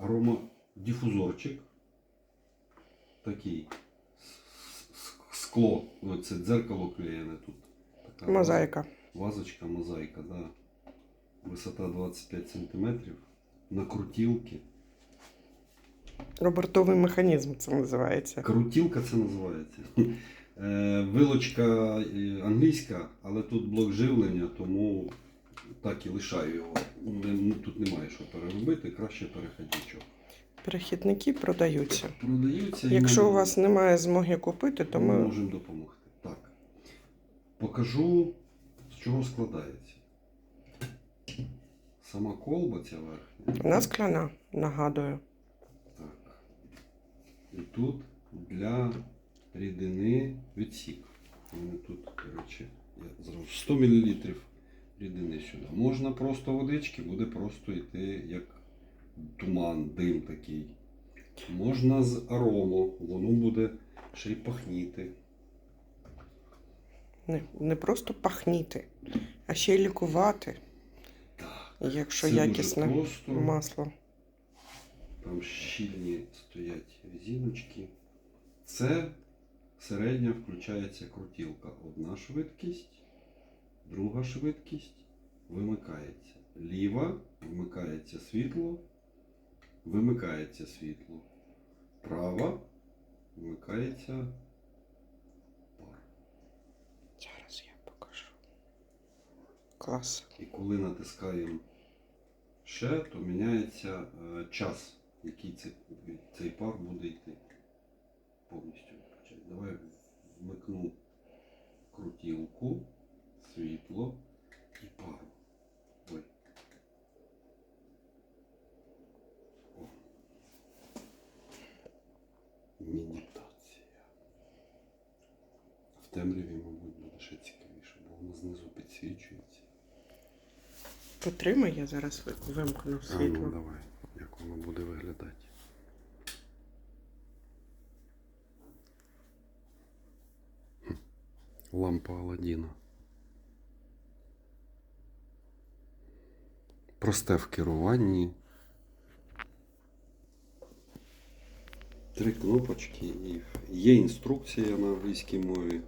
аромадифузорчик. Такий. Скло. Оце дзеркало клеєне тут. Така Мозаїка. Вазочка, мозаїка, да. Висота 25 см. На крутілки. Робортовий механізм це називається. Крутілка це називається. Е, Вилочка е, англійська, але тут блок живлення, тому так і лишаю його. Тут немає що переробити, краще переходничок. Перехідники продаються. Продаються. Якщо ми- у вас немає змоги купити, то ми ми можемо допомогти. Так. Покажу, з чого складається. Сама колба ця верхня. вона скляна, нагадую. Так. І тут для рідини відсік. Тут, коротше, я зразу 100 мл рідини сюди. Можна просто водички, буде просто йти як туман, дим такий. Можна з арому, воно буде ще й пахніти. Не, не просто пахніти, а ще й лікувати, Так. якщо якісне просто. масло. Там щільні стоять резиночки. Це середня включається крутілка. Одна швидкість, друга швидкість вимикається. Ліва вмикається світло, вимикається світло. Права вмикається пар. Зараз я покажу. Клас. І коли натискаємо ще, то міняється е, час, який цей, цей пар буде йти. Повністю. Давай вмикну крутілку, світло і пару. Ой. О. Медитація. В темряві, мабуть, буде ще цікавіше, бо воно знизу підсвічується. Потримай, я зараз ви- вимкну А, ну давай, як воно буде виглядати. Лампа Аладдіна. Просте в керуванні. Три кнопочки і є інструкція на англійській мові.